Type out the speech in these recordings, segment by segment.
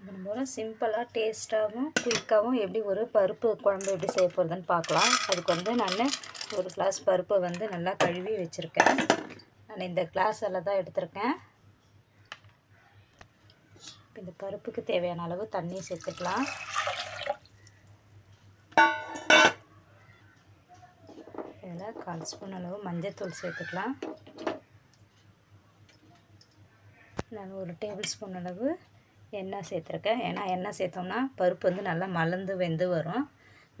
இப்போ நம்ம சிம்பிளாக டேஸ்ட்டாகவும் குயிக்காகவும் எப்படி ஒரு பருப்பு குழம்பு எப்படி செய்ய போகிறதுன்னு பார்க்கலாம். அதுக்கு வந்து நான் ஒரு கிளாஸ் பருப்பை வந்து நல்லா கழுவி வச்சுருக்கேன். நான் இந்த கிளாஸில் தான் எடுத்திருக்கேன். இந்த பருப்புக்கு தேவையான அளவு தண்ணி சேர்த்துக்கலாம். இதில் கால் ஸ்பூன் அளவு மஞ்சத்தூள் சேர்த்துக்கலாம். நான் ஒரு டேபிள் ஸ்பூன் அளவு எண்ணெய் சேர்த்துருக்கேன். ஏன்னா எண்ணெய் சேர்த்தோம்னா பருப்பு வந்து நல்லா மலர்ந்து வெந்து வரும்.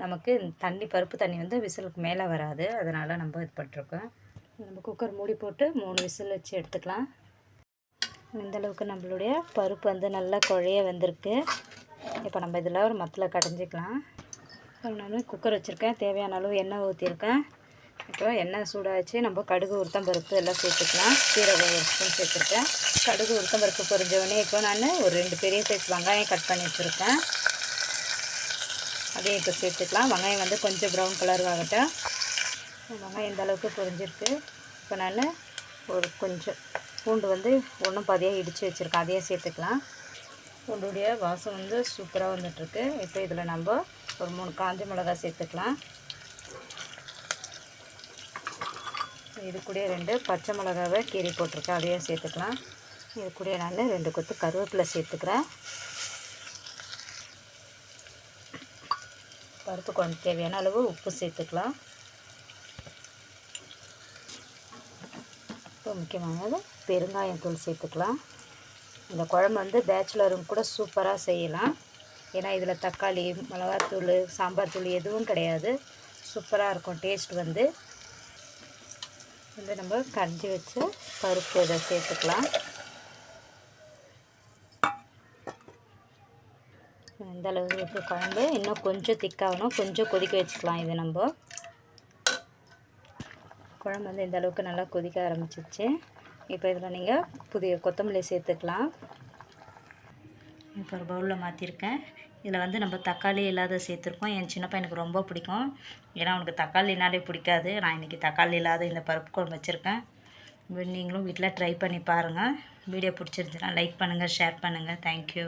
நமக்கு இந்த தண்ணி பருப்பு தண்ணி வந்து விசிலுக்கு மேலே வராது. அதனால் நம்ம இது பண்ணிருக்கோம் நம்ம குக்கர் மூடி போட்டு மூணு விசில் வச்சு எடுத்துக்கலாம். இந்த அளவுக்கு நம்மளுடைய பருப்பு வந்து நல்லா குழைய வந்திருக்கு. இப்போ நம்ம இதில் ஒரு மத்தில் கடைஞ்சிக்கலாம். இப்போ நான் குக்கர் வச்சுருக்கேன். தேவையான அளவு எண்ணெய் ஊற்றிருக்கேன். இப்போ எண்ணெய் சூடாச்சு. நம்ம கடுகு உளுத்தம் பருப்பு எல்லாம் சேர்த்துக்கலாம். சீரகம் ஒரு ஸ்பூன் சேர்த்துருக்கேன். கடுகு உளுத்தம் பருப்பு பொரிஞ்சவொடனே இப்போ நான் ஒரு ரெண்டு பெரிய சைஸ் வெங்காயம் கட் பண்ணி வச்சுருக்கேன். அதையும் இப்போ சேர்த்துக்கலாம். வெங்காயம் வந்து கொஞ்சம் ப்ரௌன் கலர் ஆகட்டும் வெங்காயம் இந்த அளவுக்கு பொரிஞ்சிருக்கு? இப்போ நான் ஒரு கொஞ்சம் பூண்டு வந்து ஒன்றும் பாதியாக இடித்து வச்சுருக்கேன். அதையும் சேர்த்துக்கலாம். பூண்டுடைய வாசம் வந்து சூப்பராக வந்துட்டுருக்கு. இப்போ இதில் நம்ம ஒரு மூணு காஞ்ச மிளகா சேர்த்துக்கலாம். இது கூட ரெண்டு பச்சை மிளகாவை கீரி போட்டிருக்கேன். அதையும் சேர்த்துக்கலாம். இது கூட நான் ரெண்டு கொத்து கருவேப்பிலை சேர்த்துக்கிறேன். பருப்பு குழம்பு தேவையான அளவு உப்பு சேர்த்துக்கலாம். இப்போ முக்கியமானது பெருங்காயம் தூள் சேர்த்துக்கலாம். இந்த குழம்பு வந்து பேச்சுலரும் கூட சூப்பராக செய்யலாம். ஏன்னா இதில் தக்காளி மிளகாத்தூள் சாம்பார் தூள் எதுவும் கிடையாது. சூப்பராக இருக்கும். டேஸ்ட் வந்து வந்து நம்ம கஞ்சி வச்சு பருப்பு இதை சேர்த்துக்கலாம். இந்த அளவுக்கு குழம்பு. இன்னும் கொஞ்சம் திக்காகணும் கொஞ்சம் கொதிக்க வச்சுக்கலாம் இது நம்ம. குழம்பு வந்து இந்த அளவுக்கு நல்லா கொதிக்க ஆரம்பிச்சிச்சு இப்போ இதில் நீங்கள் புதிய கொத்தமல்லி சேர்த்துக்கலாம். இப்போ ஒரு பவுலில் மாற்றிருக்கேன் இதில் வந்து நம்ம தக்காளி இல்லாத சேர்த்துருக்கோம். என் சின்ன பையனுக்கு ரொம்ப பிடிக்கும். ஏன்னா அவனுக்கு தக்காளினாலே பிடிக்காது. நான் இன்றைக்கி தக்காளி இல்லாத இந்த பருப்பு குழம்பு வச்சுருக்கேன். நீங்களும் வீட்டில் ட்ரை பண்ணி பாருங்கள் வீடியோ பிடிச்சிருந்துச்சுன்னா லைக் பண்ணுங்கள் ஷேர் பண்ணுங்கள் தேங்க்யூ